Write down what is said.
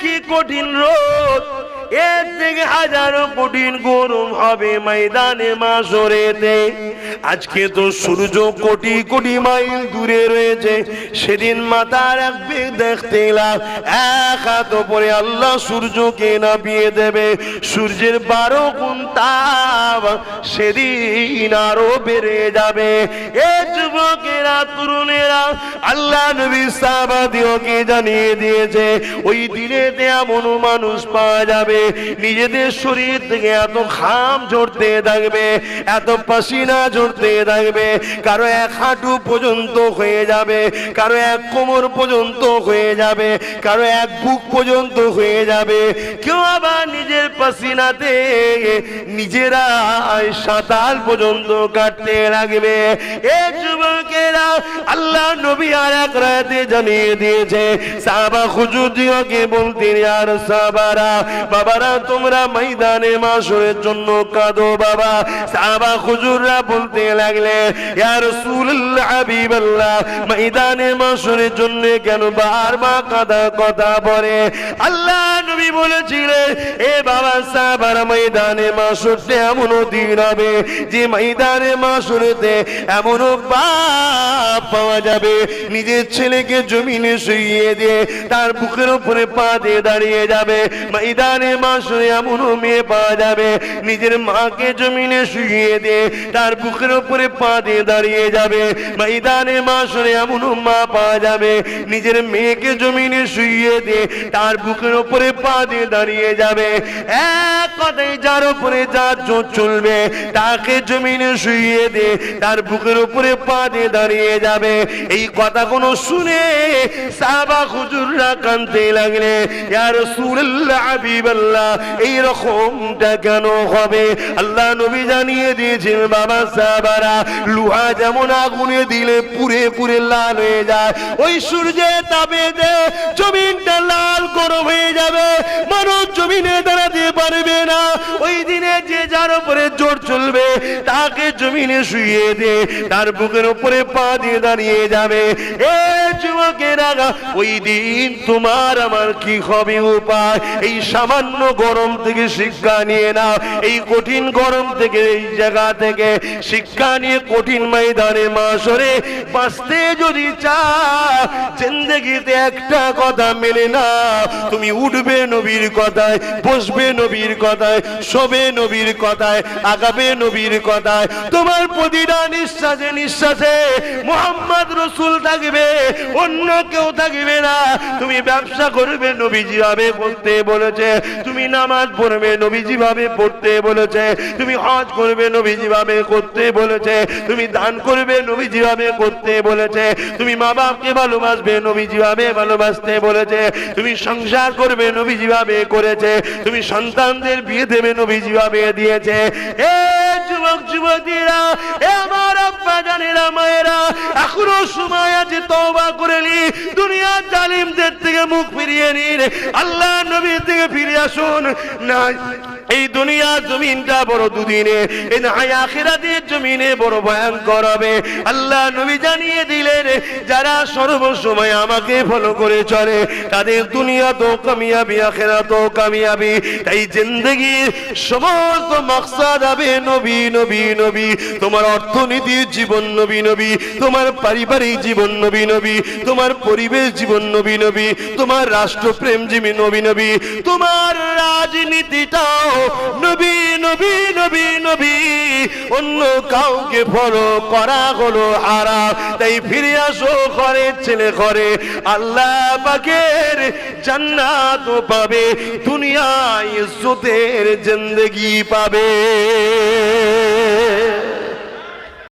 কি কঠিন রোদ? এর থেকে হাজারো কঠিন গরম হবে ময়দানে মাসরেতে আজকে তো সূর্য কোটি কোটি মাইল দূরে রয়েছে। সেদিন মাথা রাখবে দেখতে এলাম এক হাত পরে আল্লাহ সূর্যকে নাপিয়ে দেবে। সূর্যের বারো গুণ তাপ সেদিন আরও বেড়ে যাবে। এ যুবকেরা, তরুণেরা, আল্লাহ নবী সাহাবাদিওকে জানিয়ে দিয়েছে, ওই দিনেতে এমন মানুষ পাওয়া যাবে নিজেদের শরীর থেকে এত ঘাম ঝরতে থাকবে, এত পাসিনা ঝরতে থাকবে। কারও এক হাঁটু পর্যন্ত হয়ে যাবে, কারও এক কোমর পর্যন্ত হয়ে যাবে, কারও এক বুক পর্যন্ত হয়ে যাবে। কেউ আবার নিজের পাসিনাতে নিজেরা সাঁতার পর্যন্ত কাটতে লাগবে। এ যুবকেরা আল্লাহ নবী আর এক রাতে জানিয়ে দিয়েছে সাবা খুজুদিওকে বলতেন আর সাবারা বাবারা, তোমরা ময়দানে মাসরের জন্য কাঁদো বাবা। সাবা খুজুররা বলতে লাগলে, ইয়া রাসূলুল্লাহ, হাবিবাল্লাহ, ময়দানে মাসরের জন্য কেন বার বারবার কাঁদা কথা বলে? আল্লাহ নবী বলেছিলেন, এ বাবা সাহাবারা ময়দানে মাসরতে এমনও দিন হবে যে ময়দানে মাসরেতে এমনও বাপ পাওয়া যাবে। নিজের ছেলেকে জমিনে শুইয়ে দিয়ে তার বুকের উপরে পা দিয়ে দাঁড়িয়ে যাবে। ময়দানে মাসরে এমনও মেয়ে পাওয়া যাবে, নিজের মাকে জমিনে শুইয়ে দিয়ে তার বুকের উপরে পা দিয়ে দাঁড়িয়ে যাবে। ময়দানে মাসরে এমনও মা পাওয়া যাবে, নিজের মেয়েকে জমিনে শুইয়ে দিয়ে তার বুকের উপরে পা দাঁড়িয়ে যাবে। এক যার উপরে যার জোর চলবে, তাকে জমিনে শুইয়ে দে, তার বুকের উপরে পা দিয়ে দাঁড়িয়ে যাবে। এই কথা কোনো শুনে সাবা হুজুররা কানতে লাগলে, ইয়া রাসূলুল্লাহ, হাবিবাল্লাহ এই রকমটা কেন হবে? আল্লাহ নবী জানিয়ে দিয়েছেন, বাবা সাহাবারা, লোহা যেমন আগুনে দিলে পুরে পুরে লাল হয়ে যায়, ওই সূর্যে তাপে দে জমিনটা লাল গরম হয়ে যাবে মানুষ জমিনে দাঁড়াতে পারবে না। ওই দিনে যে যার উপরে জোর চলবে, তাকে জমিনে শুয়ে দে তার বুকের উপরে পা দিয়ে দাঁড়িয়ে যাবে। এ যুবকেরা ওই দিন তোমার আমার কি হবে উপায়? এই সামান্য গরম থেকে শিক্ষা নিয়ে নাও। এই কঠিন গরম থেকে, এই জায়গা থেকে শিক্ষা নিয়ে কঠিন ময়দানে মাসরে বাঁচতে যদি চা জিন্দগিতে একটা কথা মেলে না তুমি উঠবে নবীর কথায়, বসবে নবীর কথায়, শোবে নবীর কথায়, আগাবে নবীর কথায়। তোমার প্রতিটা নিঃশ্বাসে নিঃশ্বাসে মোহাম্মদ রসুল থাকবে অন্য কেউ থাকবে না। তুমি ব্যবসা করবে, নবীজি ভাবে করতে বলেছে। তুমি নামাজ পড়বে, নবীজি ভাবে পড়তে বলেছে। তুমি হজ করবে, নবীজি ভাবে করতে বলেছে। তুমি দান করবে, নবীজি ভাবে করতে বলেছে। তুমি মা বাপকে ভালোবাসবে, নবীজি ভাবে ভালোবাসতে বলেছে। তুমি সংসার করবে, নবীজি ভাবে করেছে। তুমি সন্তানদের বিয়ে দেবে, নবীজি ভাবে দিয়েছে। এ যুবক, যুবতীরা, এ আমার আব্বা জানেরা, মায়েরা এখনও সময় আছে তওবা করে নি। দুনিয়ার জালিমদের থেকে মুখ ফিরিয়ে নিন আল্লাহ নবীর থেকে ফিরে আসুন। না, এই দুনিয়া জমিনটা বড় দুদিনে, এই আখিরাতের জমিনে বড় ভয়ঙ্কর হবে। আল্লাহ নবী জানিয়ে দিলেন, যারা সর্বসময় আমাকে ফলো করে চলে, তাদের দুনিয়া তো কামিয়াবি আখেরা তো কামিয়াবি। তাই জিন্দগির সমস্ত মকসাদ হবে নবী নবী নবী। তোমার অর্থনীতির জীবন নবী নবী। তোমার পারিবারিক জীবন নবী নবী, তোমার পরিবেশ জীবন নবী নবী, তোমার রাষ্ট্রপ্রেম জীবী নবী নবী, তোমার রাজনীতিটাও নবী নবী নবী নবী, অন্য কাউকে ফলো করা হলো হারাম। তাই ফিরে আসো ঘরে ছেলে ঘরে, আল্লাহ পাকের জান্নাত পাবে, দুনিয়ায় ইজ্জতের জিন্দগি পাবে।